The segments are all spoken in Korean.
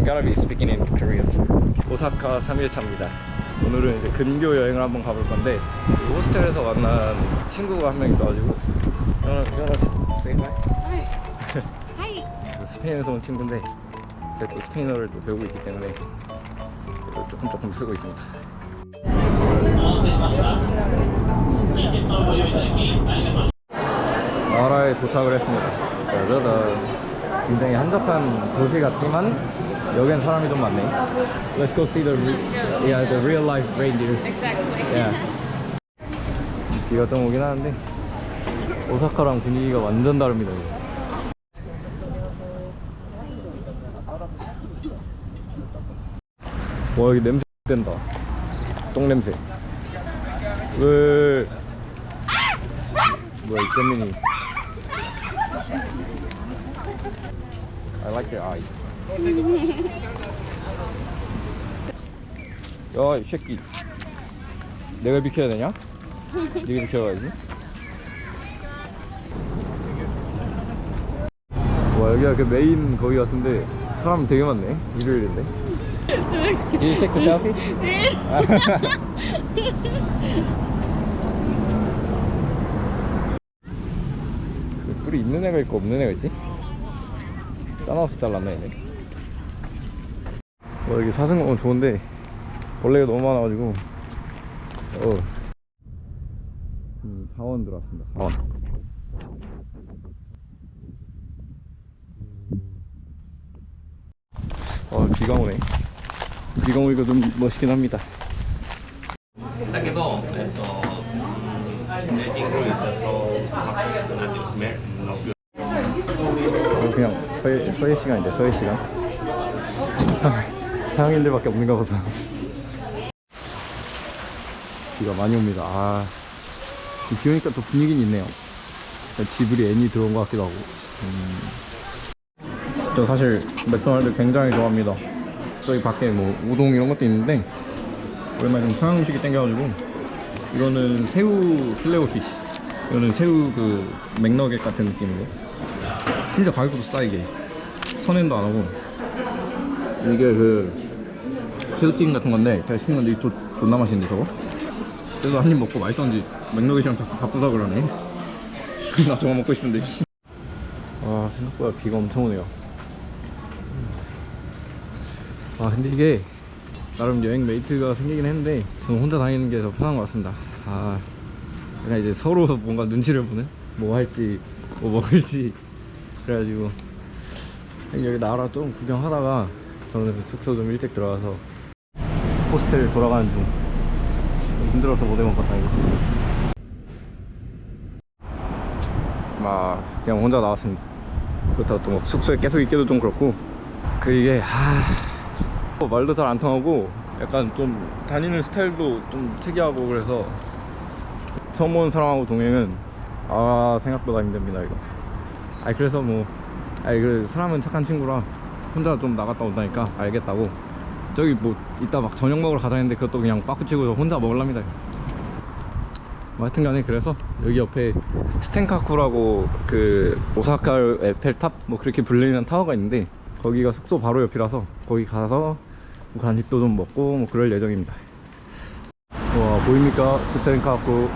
I'm gonna be speaking in Korean. 오사카 3일차입니다. 오늘은 이제 근교 여행을 한번 가볼 건데 이 호스텔에서 만난 친구가 한 명 있어가지고 이거는 이거는 say hi. 하이. 그 스페인에서 온 친구인데 제가 또 스페인어를 또 배우고 있기 때문에 조금 조금 쓰고 있습니다. 나라에 도착을 했습니다. 짜자잔. 굉장히 한적한 도시 같지만 여기엔 사람이 좀 많네. Let's go see the yeah the real life reindeers. Exactly. Yeah. 비가 좀 오긴 하는데 오사카랑 분위기가 완전 다릅니다. 여기. 와 여기 냄새 된다. 똥 냄새. 왜? 뭐야 이 재민이. Like their eyes. 야, 이 새끼. 내가 비켜야 되냐? 네가 비켜가야지. 와, 여기가 그 메인 거기 같은데 사람 되게 많네. 일요일인데. You take the selfie? 그 뿔이 있는 애가 있고 없는 애가 있지? 싸나워서 잘랐나 얘네. 와 여기 사슴공원 좋은데 벌레가 너무 많아가지고. 어. 음, 사원 들어왔습니다 사원. 어 비가 오네. 비가 오니까 좀 멋있긴 합니다 서예, 서예 시간인데 서예 시간. 사- 서양인들밖에 없는가 보다 비가 많이 옵니다. 아, 비 오니까 또 분위기는 있네요. 지브리 애니 들어온 것 같기도 하고. 음. 저 사실 맥도날드 굉장히 좋아합니다. 저기 밖에 뭐 우동 이런 것도 있는데 오랜만에 좀 서양 음식이 땡겨가지고 이거는 새우 필레오 피시 이거는 새우 그 맥너겟 같은 느낌이고 심지어 가격도 싸 이게 선행도 안 하고. 이게 그 새우튀김 같은 건데 제가 시킨 건데 조, 존나 맛있는데 저거? 그래서 한 입 먹고 맛있었는지 맥너겟이랑 자꾸 바쁘다 그러네. 나 저거 먹고 싶은데 와 생각보다 비가 엄청 오네요. 아 근데 이게 나름 여행 메이트가 생기긴 했는데 저는 혼자 다니는 게 더 편한 것 같습니다. 아 그냥 이제 서로 뭔가 눈치를 보는? 뭐 할지 뭐 먹을지. 그래가지고 여기 나라 좀 구경하다가 저는 숙소 좀 일찍 들어가서 호스텔 돌아가는 중. 힘들어서 못 해먹었다 이거. 막 그냥 혼자 나왔습니다. 그렇다고 또막 숙소에 계속 있기도 좀 그렇고. 그 이게 하... 말도 잘 안 통하고 약간 좀 다니는 스타일도 좀 특이하고 그래서 처음 온 사람하고 동행은 아 생각보다 힘듭니다 이거. 아니 그래서 뭐 아니 그 사람은 착한 친구라 혼자 좀 나갔다 온다니까 알겠다고. 저기 뭐 이따 막 저녁 먹으러 가자 했는데 그것도 그냥 빠꾸치고 혼자 먹을랍니다. 뭐 하여튼 간에 그래서 여기 옆에 스텐카쿠라고 그 오사카 에펠탑 뭐 그렇게 불리는 타워가 있는데 거기가 숙소 바로 옆이라서 거기 가서 뭐 간식도 좀 먹고 뭐 그럴 예정입니다. 와 보입니까? 스텐카쿠.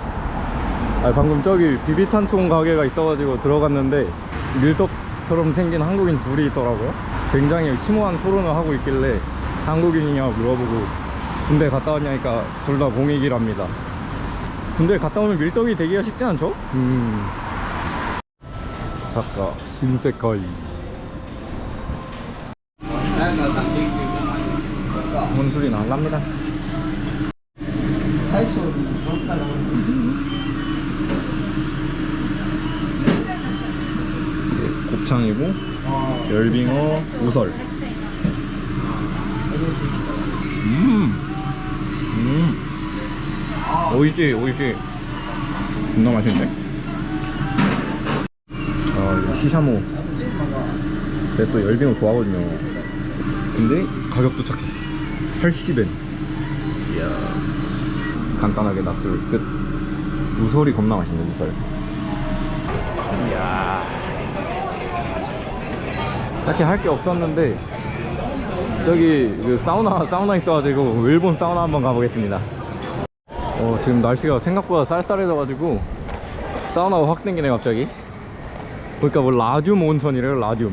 아 방금 저기 비비탄총 가게가 있어가지고 들어갔는데 밀떡 처럼 생긴 한국인 둘이 있더라고요. 굉장히 심오한 토론을 하고 있길래 한국인이냐고 물어보고 군대 갔다 왔냐니까 둘 다 공익이랍니다. 군대 갔다 오면 밀떡이 되기가 쉽지 않죠? 음. 작가 신세카이. 혼술이 나갑니다 곱창이고 열빙어 우설. 음, 음, 오이시 오이시. 존나 맛있는데? 아 시샤모. 제가 또 열빙어 좋아하거든요. 근데 가격도 착해. 80엔. 이야. 간단하게 낮술 끝. 우설이 겁나 맛있네 우설. 이야 딱히 할 게 없었는데 저기 그 사우나 사우나 있어가지고 일본 사우나 한번 가보겠습니다. 어 지금 날씨가 생각보다 쌀쌀해져가지고 사우나가 확 땡기네 갑자기. 보니까 뭐 라듐 온천이래요 라듐.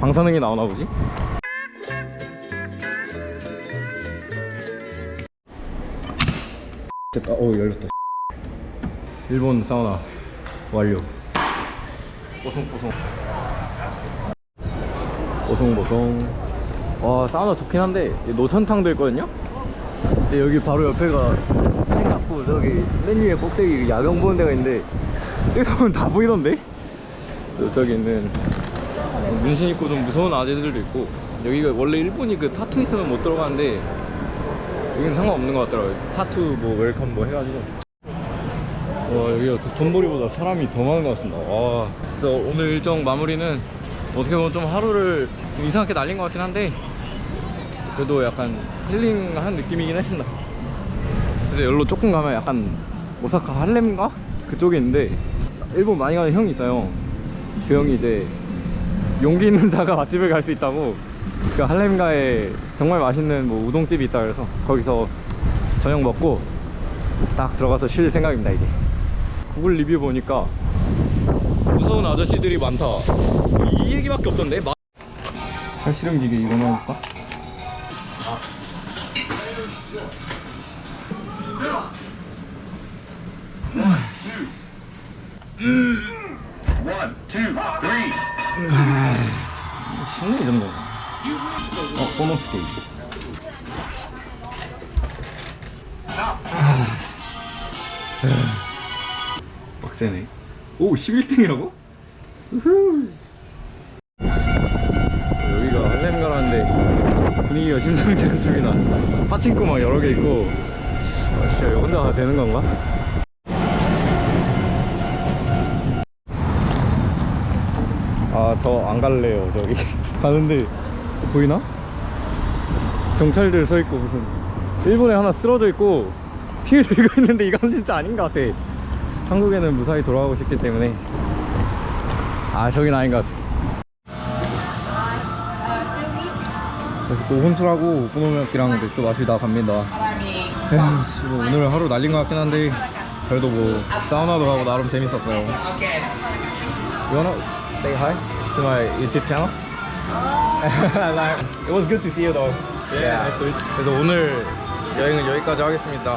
방사능이 나오나 보지? 됐다. 오 열렸다. 일본 사우나 완료. 뽀송뽀송. 뽀송뽀송. 와 사우나 좋긴 한데 이 노천탕도 있거든요. 근데 여기 바로 옆에가 스탠 갖고 저기 맨 위에 꼭대기 야경 보는 데가 있는데 저기서는 다 보이던데? 저기는 문신 입고 좀 무서운 아재들도 있고 여기가 원래 일본이 그 타투 있으면 못 들어가는데 여기는 상관없는 것 같더라고요 타투 뭐 웰컴 뭐 해가지고 와 여기가 그 돈벌이보다 사람이 더 많은 것 같습니다 와 그래서 오늘 일정 마무리는 어떻게 보면 좀 하루를 좀 이상하게 날린 것 같긴 한데 그래도 약간 힐링한 느낌이긴 했습니다. 그래서 여기로 조금 가면 약간 오사카 할렘가? 그쪽에 있는데 일본 많이 가는 형이 있어요. 그 형이 이제 용기 있는 자가 맛집을 갈 수 있다고 그 할렘가에 정말 맛있는 뭐 우동집이 있다 그래서 거기서 저녁 먹고 딱 들어가서 쉴 생각입니다 이제. 구글 리뷰 보니까 무서운 아저씨들이 많다. 이 얘기밖에 없던데? 마... 팔씨름기계 이거만 해볼까? 쉽네 이 정도 어 보너스 게임 빡세네. 오 11등이라고? 여기가 할렘 가라는데 분위기가 심상치 않습니다 파친코 막 여러 개 있고. 아, 씨, 혼자 가도 되는 건가? 아 저 안 갈래요 저기. 가는데 보이나? 경찰들 서 있고 무슨. 일본에 하나 쓰러져 있고 피를 들고 있는데 이건 진짜 아닌 것 같아. 한국에는 무사히 돌아가고 싶기 때문에 아 저긴 아닌 것 같아 그래서 또 혼술하고 오코노미야끼랑 맥주 마시다 갑니다 에휴, 뭐 오늘 하루 날린 것 같긴 한데 그래도 뭐 사우나도 가고 나름 재밌었어요 You wanna say hi to my YouTube channel? Like, it was good to see you though. Yeah. 그래서 오늘 여행은 여기까지 하겠습니다.